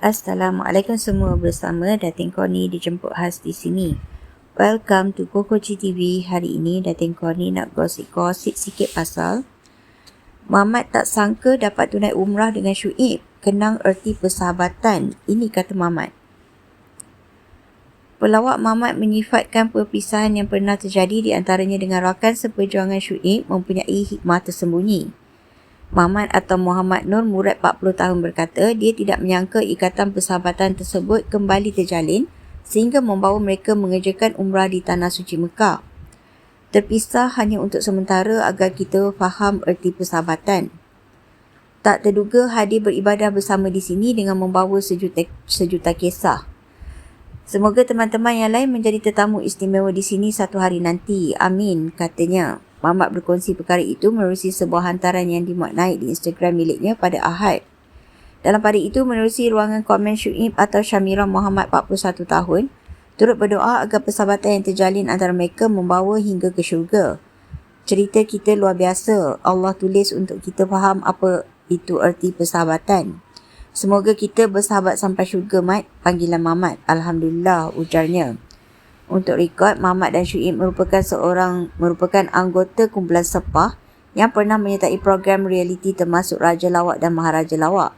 Assalamualaikum semua bersama Datin Koni dijemput khas di sini. Welcome to Koko TV. Hari ini Datin Koni nak gosip-gosip sikit pasal Muhammad tak sangka dapat tunai umrah dengan Syuib. Kenang erti persahabatan. Ini kata Muhammad. Pelawak Muhammad menyifatkan perpisahan yang pernah terjadi di antaranya dengan rakan seperjuangan Syuib mempunyai hikmah tersembunyi. Muhammad atau Muhammad Nur Murad 40 tahun berkata dia tidak menyangka ikatan persahabatan tersebut kembali terjalin sehingga membawa mereka mengerjakan umrah di Tanah Suci Mekah. Terpisah hanya untuk sementara agar kita faham erti persahabatan. Tak terduga hadir beribadah bersama di sini dengan membawa sejuta, sejuta kisah. Semoga teman-teman yang lain menjadi tetamu istimewa di sini satu hari nanti. Amin, katanya. Mamat berkongsi perkara itu menerusi sebuah hantaran yang dimuat naik di Instagram miliknya pada Ahad. Dalam pada itu menerusi ruangan komen Syuib atau Syamira Muhammad 41 tahun, turut berdoa agar persahabatan yang terjalin antara mereka membawa hingga ke syurga. Cerita kita luar biasa. Allah tulis untuk kita faham apa itu erti persahabatan. Semoga kita bersahabat sampai syurga, Mat. Panggilan Mamat. Alhamdulillah, ujarnya. Untuk rekod, Mamat dan Syuib merupakan seorang merupakan anggota kumpulan sepah yang pernah menyertai program realiti termasuk Raja Lawak dan Maharaja Lawak.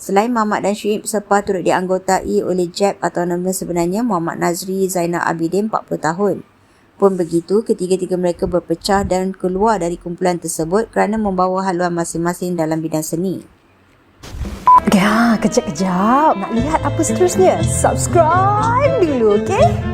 Selain Mamat dan Syuib, sepah turut dianggotai oleh Jeb atau nama sebenarnya Muhammad Nazri Zainal Abidin 40 tahun. Pun begitu, ketiga-tiga mereka berpecah dan keluar dari kumpulan tersebut kerana membawa haluan masing-masing dalam bidang seni. Ya, kejap-kejap. Nak lihat apa seterusnya? Subscribe dulu, okey?